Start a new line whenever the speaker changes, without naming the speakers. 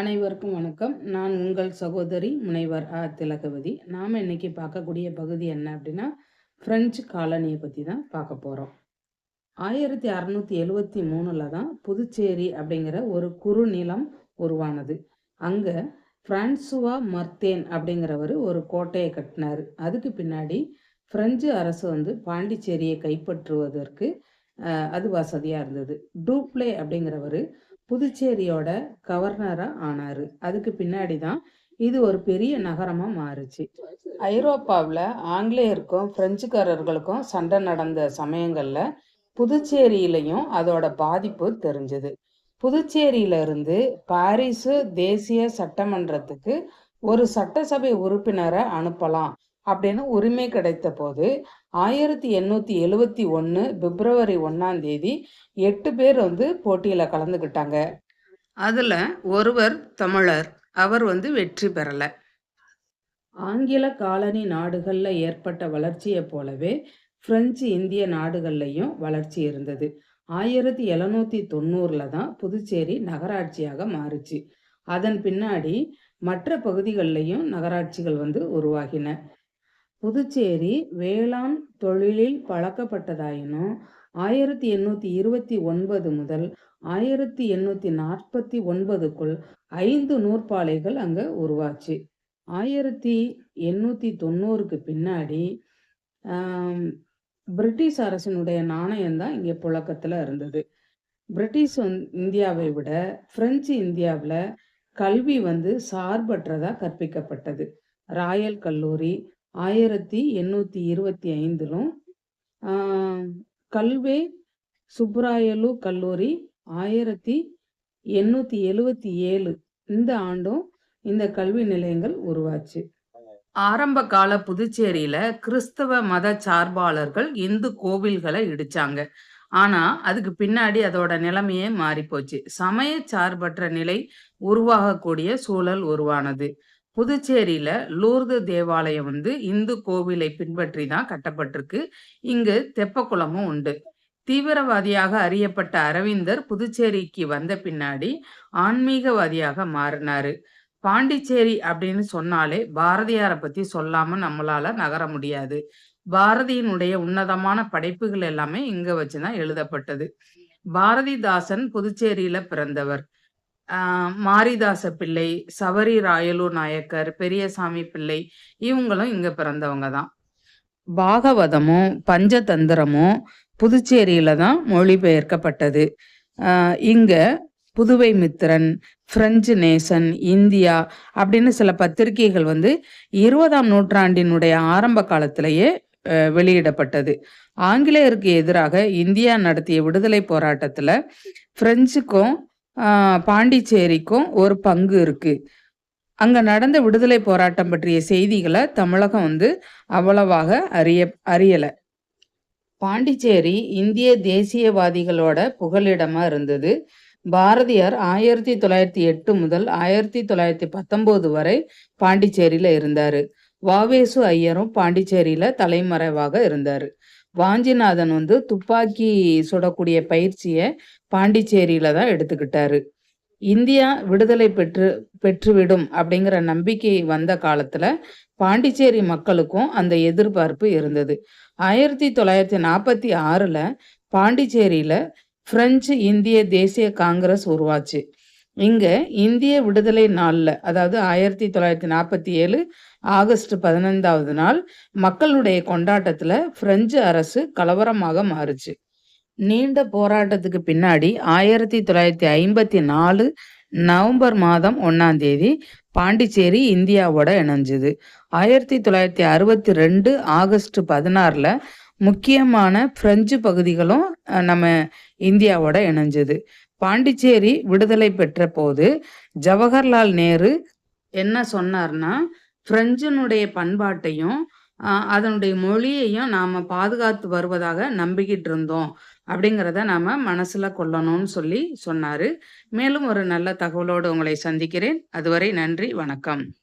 அனைவருக்கும் வணக்கம். நான் உங்கள் சகோதரி முனைவர் ஆ திலகவதி. நாம் இன்னைக்கு பார்க்கக்கூடிய பகுதி என்ன அப்படின்னா ஃப்ரெஞ்சு காலனியை பற்றி தான் பார்க்க போகிறோம் ஆயிரத்தி அறநூற்றி எழுவத்தி மூணில் தான் புதுச்சேரி அப்படிங்கிற ஒரு குறுநிலம் உருவானது. அங்கே பிரான்சுவா மர்த்தேன் அப்படிங்கிறவர் ஒரு கோட்டையை கட்டினார். அதுக்கு பின்னாடி ஃப்ரெஞ்சு அரசு வந்து பாண்டிச்சேரியை கைப்பற்றுவதற்கு அது வசதியாக இருந்தது. டூப்ளே அப்படிங்கிறவர் புதுச்சேரியோட கவர்னராக ஆனார். அதுக்கு பின்னாடி தான் இது ஒரு பெரிய நகரமாக மாறுச்சு. ஐரோப்பாவில் ஆங்கிலேயருக்கும் பிரெஞ்சுக்காரர்களுக்கும் சண்டை நடந்த சமயங்களில் புதுச்சேரியிலையும் அதோட பாதிப்பு தெரிஞ்சது. புதுச்சேரியிலிருந்து பாரிஸு தேசிய சட்டமன்றத்துக்கு ஒரு சட்டசபை உறுப்பினரை அனுப்பலாம். அப்படின்னு உரிமை கிடைத்த போது ஆயிரத்தி எண்ணூற்றி எழுவத்தி ஒன்று பிப்ரவரி ஒன்றாம் தேதி எட்டு பேர் வந்து போட்டியில் கலந்துக்கிட்டாங்க அதில் ஒருவர் தமிழர் அவர் வந்து வெற்றி பெறலை. ஆங்கில காலனி நாடுகளில் ஏற்பட்ட வளர்ச்சியை போலவே பிரெஞ்சு இந்திய நாடுகள்லையும் வளர்ச்சி இருந்தது. ஆயிரத்தி எழுநூற்றி தொண்ணூறில் தான் புதுச்சேரி நகராட்சியாக மாறுச்சு. அதன் பின்னாடி மற்ற பகுதிகளிலையும் நகராட்சிகள் வந்து உருவாகின. புதுச்சேரி வேளாண் தொழிலில் பழக்கப்பட்டதாயினும் ஆயிரத்தி எண்ணூற்றி இருபத்தி ஒன்பது முதல் ஆயிரத்தி எண்ணூற்றி நாற்பத்தி ஒன்பதுக்குள் ஐந்து நூற்பாலைகள் அங்கே உருவாச்சு. ஆயிரத்தி எண்ணூற்றி தொண்ணூறுக்கு பின்னாடி பிரிட்டிஷ் அரசினுடைய நாணயம் தான் இங்கே புழக்கத்தில் இருந்தது. பிரிட்டிஷ் வந் இந்தியாவை விட பிரெஞ்சு இந்தியாவில் கல்வி வந்து சார்பற்றதாக கற்பிக்கப்பட்டது. ராயல் கல்லூரி ஆயிரத்தி எண்ணூற்றி இருபத்தி ஐந்திலும் கல்வே சுப்ராயலு கல்லூரி ஆயிரத்தி எண்ணூற்றி எழுவத்தி ஏழு இந்த ஆண்டும் இந்த கல்வி நிலையங்கள் உருவாச்சு. ஆரம்ப கால புதுச்சேரியில கிறிஸ்தவ மத சார்பாளர்கள் இந்து கோவில்களை இடிச்சாங்க. ஆனா அதுக்கு பின்னாடி அதோட நிலைமையே மாறி போச்சு சமய சார்பற்ற நிலை உருவாகக்கூடிய சூழல் உருவானது. புதுச்சேரியில லூர்து தேவாலயம் வந்து இந்து கோவிலை பின்பற்றி தான் கட்டப்பட்டிருக்கு. இங்கு தெப்பக்குளமும் உண்டு. தீவிரவாதியாக அறியப்பட்ட அரவிந்தர் புதுச்சேரிக்கு வந்த பின்னாடி ஆன்மீகவாதியாக மாறினாரு. பாண்டிச்சேரி அப்படின்னு சொன்னாலே பாரதியாரை பத்தி சொல்லாம நம்மளால நகர முடியாது. பாரதியினுடைய உன்னதமான படைப்புகள் எல்லாமே இங்க வச்சுதான் எழுதப்பட்டது. பாரதிதாசன் புதுச்சேரியில பிறந்தவர். மாரிதாச பிள்ளை சவரி ராயலு நாயக்கர் பெரியசாமி பிள்ளை இவங்களும் இங்க பிறந்தவங்க தான். பாகவதமும் பஞ்சதந்திரமும் புதுச்சேரியில தான் மொழிபெயர்க்கப்பட்டது. இங்க Puduvai Mithiran French nation India அப்படின்னு சில பத்திரிகைகள் வந்து இருபதாம் நூற்றாண்டினுடைய ஆரம்ப காலத்திலேயே வெளியிடப்பட்டது. ஆங்கிலேயருக்கு எதிராக இந்தியா நடத்திய விடுதலை போராட்டத்துல பிரெஞ்சுக்கும் பாண்டிச்சேரிக்கும் ஒரு பங்கு இருக்கு. அங்க நடந்த விடுதலை போராட்டம் பற்றிய செய்திகளை தமிழகம் வந்து அவ்வளவாக அறிய அறியல. பாண்டிச்சேரி இந்திய தேசியவாதிகளோட புகலிடமா இருந்தது. பாரதியார் ஆயிரத்தி தொள்ளாயிரத்தி எட்டு முதல் ஆயிரத்தி தொள்ளாயிரத்தி பத்தொன்பது வரை பாண்டிச்சேரியில இருந்தாரு. வாவேசு ஐயரும் பாண்டிச்சேரியில தலைமறைவாக இருந்தாரு. வாஞ்சிநாதன் வந்து துப்பாக்கி சுடக்கூடிய பயிற்சியை பாண்டிச்சேரியில தான் எடுத்துக்கிட்டாரு. இந்தியா விடுதலை பெற்று பெற்றுவிடும் அப்படிங்கிற நம்பிக்கை வந்த காலத்துல பாண்டிச்சேரி மக்களுக்கும் அந்த எதிர்பார்ப்பு இருந்தது. ஆயிரத்தி தொள்ளாயிரத்தி நாற்பத்தி ஆறுல பாண்டிச்சேரியில பிரெஞ்சு இந்திய தேசிய காங்கிரஸ் உருவாச்சு. இங்கே இந்திய விடுதலை நாளில் அதாவது ஆயிரத்தி தொள்ளாயிரத்தி நாற்பத்தி ஏழு ஆகஸ்ட் பதினைந்தாவது நாள் மக்களுடைய கொண்டாட்டத்தில் பிரெஞ்சு அரசு கலவரமாக மாறுச்சு. நீண்ட போராட்டத்துக்கு பின்னாடி ஆயிரத்தி தொள்ளாயிரத்தி ஐம்பத்தி நாலு நவம்பர் மாதம் ஒன்றாம் தேதி பாண்டிச்சேரி இந்தியாவோட இணைஞ்சது. ஆயிரத்தி தொள்ளாயிரத்தி அறுபத்தி ரெண்டு ஆகஸ்ட் பதினாறில் முக்கியமான பிரெஞ்சு பகுதிகளும் நம்ம இந்தியாவோட இணைஞ்சது. பாண்டிச்சேரி விடுதலை பெற்ற போது ஜவஹர்லால் நேரு என்ன சொன்னார்னா பிரெஞ்சினுடைய பண்பாட்டையும் அதனுடைய மொழியையும் நாம் பாதுகாத்து வருவதாக நம்பிக்கிட்டு இருந்தோம் அப்படிங்கிறத நாம் மனசில் கொள்ளணும்னு சொல்லி சொன்னார். மேலும் ஒரு நல்ல தகவலோடு உங்களை சந்திக்கிறேன். அதுவரை நன்றி வணக்கம்.